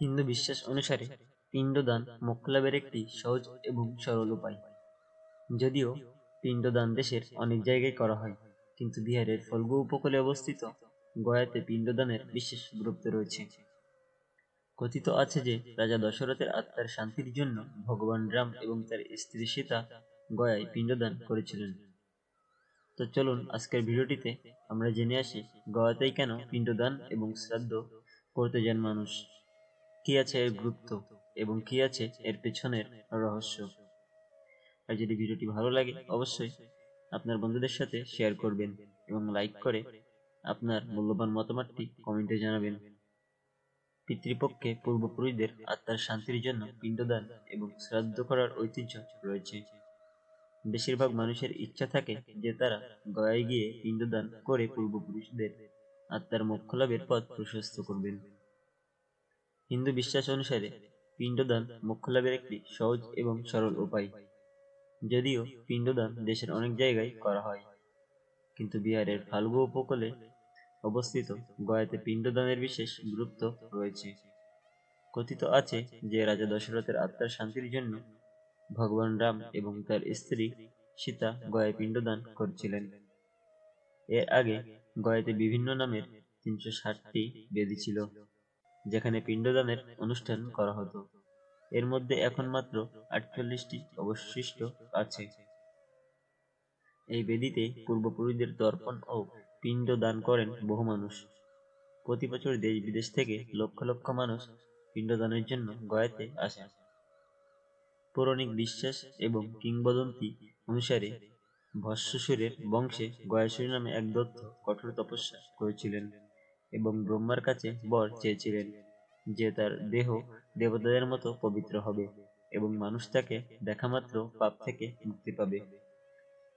হিন্দু বিশ্বাস অনুসারে পিণ্ডদান মোক্ষলাভের একটি সহজ এবং সরল উপায়। যদিও পিণ্ডদান দেশের অনেক জায়গায় করা হয়, কিন্তু বিহারের ফল্গু উপকূলে অবস্থিত গয়াতে পিণ্ডদানের বিশেষ গুরুত্ব রয়েছে। কথিত আছে যে, রাজা দশরথের আত্মার শান্তির জন্য ভগবান রাম এবং তার স্ত্রী সীতা গয়ায় পিণ্ডদান করেছিলেন। তো চলুন আজকের ভিডিওটিতে আমরা জেনে আসি গয়াতেই কেন পিণ্ডদান এবং শ্রাদ্ধ করতে যান মানুষ। কি আছে এর গুরুত্ব এবং কি আছে এর পেছনের রহস্য? আর যদি ভিডিওটি ভালো লাগে, অবশ্যই আপনার বন্ধুদের সাথে শেয়ার করবেন এবং লাইক করে আপনার মূল্যবান মতামতটি কমেন্টে জানাবেন। পিতৃপক্ষে পূর্বপুরুষদের আত্মার শান্তির জন্য পিণ্ডদান এবং শ্রাদ্ধ করার ঐতিহ্য রয়েছে। বেশিরভাগ মানুষের ইচ্ছা থাকে যে তারা গয়ায় গিয়ে পিণ্ডদান করে পূর্বপুরুষদের আত্মার মোক্ষ পথ প্রশস্ত করবেন। হিন্দু বিশ্বাস অনুসারে পিণ্ডদান মোক্ষ লাভের একটি সহজ এবং সরল উপায়। যদিও পিণ্ডদান দেশের অনেক জায়গায় করা হয়। কিন্তু বিহারের ফাল্গু উপকূলে অবস্থিত গয়াতে পিণ্ডদানের বিশেষ গুরুত্ব রয়েছে। কথিত আছে যে রাজা দশরথের আত্মার শান্তির জন্য ভগবান রাম এবং তার স্ত্রী সীতা গয়ায় পিণ্ডদান করছিলেন। এর আগে গয়াতে বিভিন্ন নামের তিনশো ষাটটি বেদি ছিল। যেখানে পিণ্ডদানের অনুষ্ঠান করা হতো। এর মধ্যে এখন মাত্র আটচল্লিশটি অবশিষ্ট আছে। এই বেদিতে পূর্বপুরুষদের দর্পণ ও পিণ্ড দান করেন বহু মানুষ। প্রতি বছর দেশ বিদেশ থেকে লক্ষ লক্ষ মানুষ পিণ্ডদানের জন্য গয়াতে আসেন পৌরাণিক বিশ্বাস এবং কিংবদন্তি অনুসারে ভস্মসুরের বংশে গয়াসুর নামে এক দত্ত কঠোর তপস্যা করেছিলেন। এবং ব্রহ্মার কাছে বর চেয়েছিলেন যে তার দেহ দেবতাদের মতো পবিত্র হবে এবং মানুষ তাকে দেখামাত্র পাপ থেকে মুক্তি পাবে।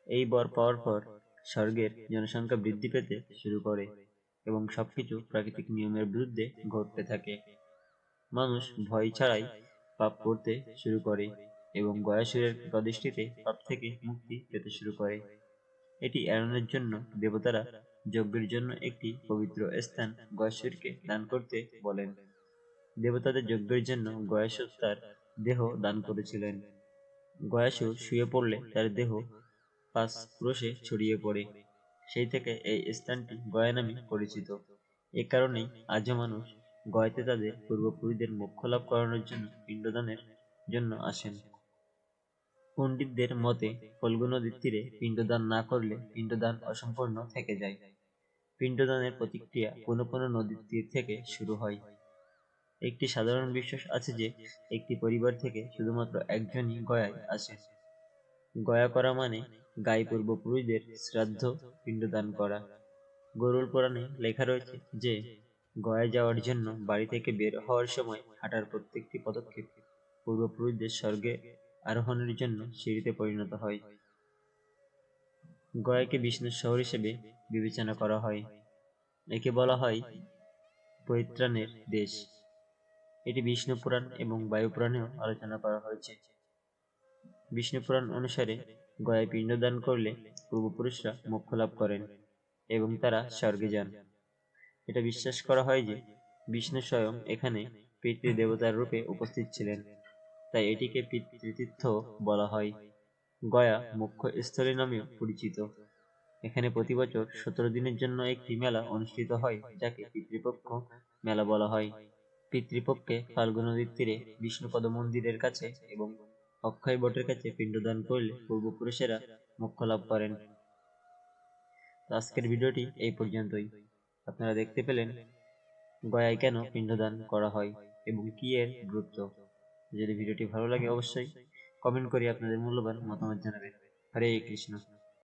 এই বর পাওয়ার পর স্বর্গের জনসংখ্যা বৃদ্ধি পেতে শুরু করে এবং সবকিছু প্রাকৃতিক নিয়মের বিরুদ্ধে ঘটতে থাকে। মানুষ ভয় ছাড়াই পাপ করতে শুরু করে এবং গয়াসুরের প্রদৃষ্টিতে পাপ থেকে মুক্তি পেতে শুরু করে। এটি এড়ানোর জন্য দেবতারা যজ্ঞের জন্য একটি পবিত্র স্থান গয়াসুরকে দান করতে বলেন। দেবতাদের যজ্ঞের জন্য গয়াসুর তার দেহ দান করেছিলেন। গয়াসুর শুয়ে পড়লে তার দেহ পাঁচ ক্রোশে ছড়িয়ে পড়ে। সেই থেকে এই স্থানটি গয়া নামে পরিচিত। এ কারণেই আজও মানুষ গয়াতে তাদের পূর্বপুরুষদের মোক্ষ লাভ করানোর জন্য পিণ্ডদানের জন্য আসেন। পণ্ডিতদের মতে ফল্গু নদীর তীরে পিণ্ডদান না করলে পিণ্ডদান অসম্পূর্ণ থেকে যায়। পিণ্ডদানের প্রতিক্রিয়া কোনো কোনো নদীর তীর থেকে শুরু হয়। একটি সাধারণ বিশ্বাস আছে যে, একটি পরিবার থেকে শুধুমাত্র একজনই গয়ায় আসে। গয়া করা মানে গায়ে পূর্বপুরুষদের শ্রাদ্ধ পিণ্ডদান করা। গরুল পুরাণে লেখা রয়েছে যে গয়া যাওয়ার জন্য বাড়ি থেকে বের হওয়ার সময় হাঁটার প্রত্যেকটি পদক্ষেপ পূর্বপুরুষদের স্বর্গে আরোহণের জন্য সিঁড়িতে পরিণত হয়। গয়াকে বিষ্ণুর শহর হিসেবে বিবেচনা করা হয়। একে বলা হয় পরিত্রাণের দেশ। এটি বিষ্ণু পুরাণ এবং বায়ু পুরাণেও আলোচনা করা হয়েছে। বিষ্ণু পুরাণ অনুসারে গয়ায় পিণ্ডদান করলে পূর্বপুরুষরা মোক্ষ লাভ করেন এবং তারা স্বর্গে যান। এটা বিশ্বাস করা হয় যে বিষ্ণু স্বয়ং এখানে পিতৃ দেবতার রূপে উপস্থিত ছিলেন। তাই এটিকে পিতৃতীর্থ বলা হয়। গয়া মুখ্য স্থলী নামেও পরিচিত। এখানে প্রতি বছর সতেরো দিনের জন্য একটি মেলা অনুষ্ঠিত হয়, যাকে পিতৃপক্ষ মেলা বলা হয়। পিতৃপক্ষে ফাল্গু নদীর তীরে বিষ্ণুপদ মন্দিরের কাছে এবং অক্ষয় বটের কাছে পিণ্ডদান করলে পূর্বপুরুষেরা মোক্ষ লাভ করেন। আজকের ভিডিওটি এই পর্যন্তই। আপনারা দেখতে পেলেন গয়ায় কেন পিণ্ডদান করা হয় এবং কি এর গুরুত্ব। যদি ভিডিওটি ভালো লাগে অবশ্যই কমেন্ট করে আপনাদের মূল্যবান মতামত জানাবেন। হরে কৃষ্ণ।